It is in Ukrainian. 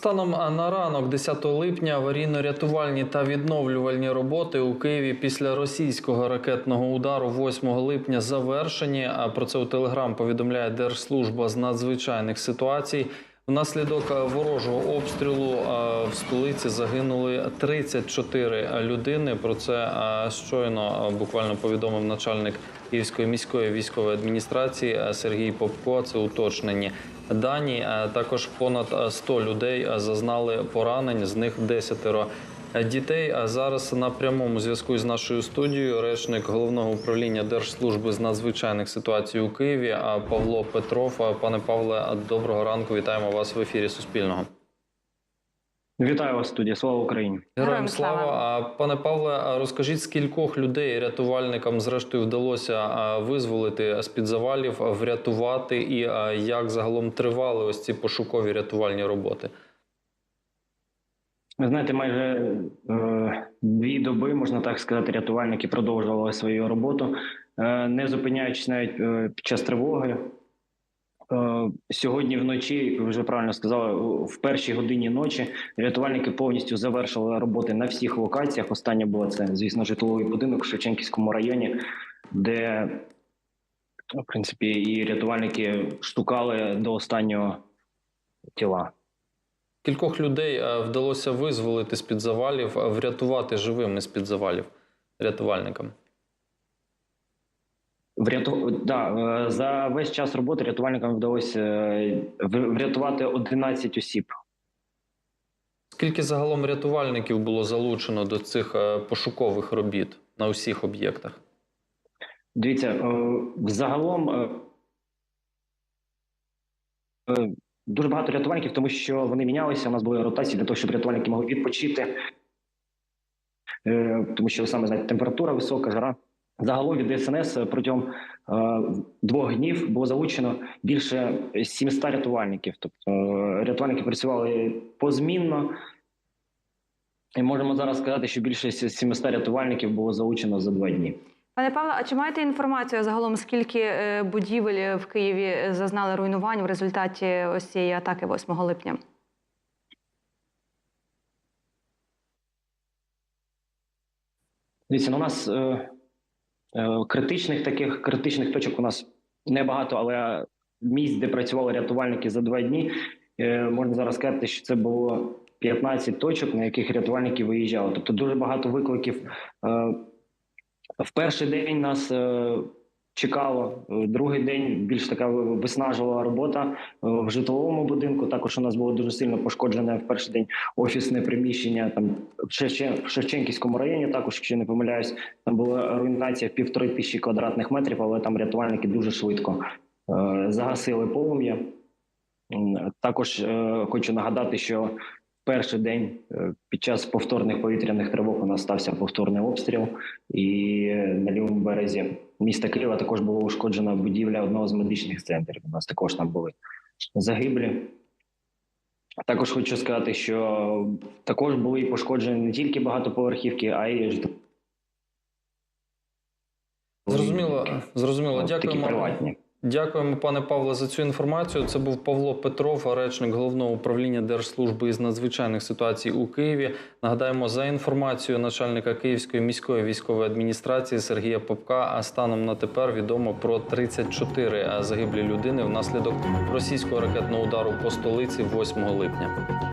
Станом на ранок 10 липня аварійно-рятувальні та відновлювальні роботи у Києві після російського ракетного удару 8 липня завершені. А про це у Телеграм повідомляє Держслужба з надзвичайних ситуацій. Внаслідок ворожого обстрілу в столиці загинули 34 людини. Про це щойно буквально повідомив начальник Київської міської військової адміністрації Сергій Попко. Це уточнені дані. А Також понад а, 100 людей зазнали поранень, з них 10 дітей. А зараз на прямому зв'язку з нашою студією речник головного управління Держслужби з надзвичайних ситуацій у Києві Павло Петров. Пане Павле, доброго ранку. Вітаємо вас в ефірі Суспільного. Вітаю вас, студія. Слава Україні. Героям слава. Пане Павле, розкажіть, скількох людей рятувальникам зрештою вдалося визволити з під завалів, врятувати, і як загалом тривали ось ці пошукові рятувальні роботи? Ви знаєте, майже е, дві доби, можна так сказати, рятувальники продовжували свою роботу, е, не зупиняючись навіть е, під час тривоги. Е, сьогодні вночі, ви вже правильно сказали, в першій годині ночі рятувальники повністю завершили роботи на всіх локаціях. Остання була це, звісно, житловий будинок в Шевченківському районі, де в принципі і рятувальники штукали до останнього тіла. Кількох людей е, вдалося визволити з під завалів, а врятувати живими з під завалів рятувальникам. Вряту... Да, е, за весь час роботи рятувальникам вдалося е, врятувати 11 осіб. Скільки загалом рятувальників було залучено до цих е, пошукових робіт на усіх об'єктах? Дивіться, взагалом е, дуже багато рятувальників, тому що вони мінялися. У нас були ротації для того, щоб рятувальники могли відпочити, тому що ви саме знаєте, температура висока, жара. Загалом від ДСНС протягом е, двох днів було залучено більше 700 рятувальників. Тобто е, рятувальники працювали позмінно. І можемо зараз сказати, що більше 700 рятувальників було залучено за два дні. Пане Павло, а чи маєте інформацію загалом, скільки е, будівель в Києві е, зазнали руйнувань в результаті ось цієї атаки 8 липня? Дивіться, ну, у нас е, е, критичних таких критичних точок у нас небагато, але місць, де працювали рятувальники за два дні, е, можна зараз сказати, що це було 15 точок, на яких рятувальники виїжджали. Тобто дуже багато викликів. Е, в перший день нас е, чекало, е, другий день більш така виснажувала робота е, в житловому будинку. Також у нас було дуже сильно пошкоджене в перший день офісне приміщення там в Шевчен- Шевченківському районі. Також, якщо не помиляюсь, там була руйнація в півтори тисячі квадратних метрів, але там рятувальники дуже швидко е, загасили полум'я. Також хочу нагадати, що перший день е, під час повторних повітряних тривог у нас стався повторний обстріл, і на лівому березі міста Києва також була ушкоджена будівля одного з медичних центрів. У нас також там були загиблі. Також хочу сказати, що також були пошкоджені не тільки багатоповерхівки, а й житлові Зрозуміло, зрозуміло. такі Дякуємо. приватні. Дякуємо, пане Павле, за цю інформацію. Це був Павло Петров, речник головного управління Держслужби із надзвичайних ситуацій у Києві. Нагадаємо, за інформацією начальника Київської міської військової адміністрації Сергія Попка, а станом на тепер відомо про 34 загиблі людини внаслідок російського ракетного удару по столиці 8 липня.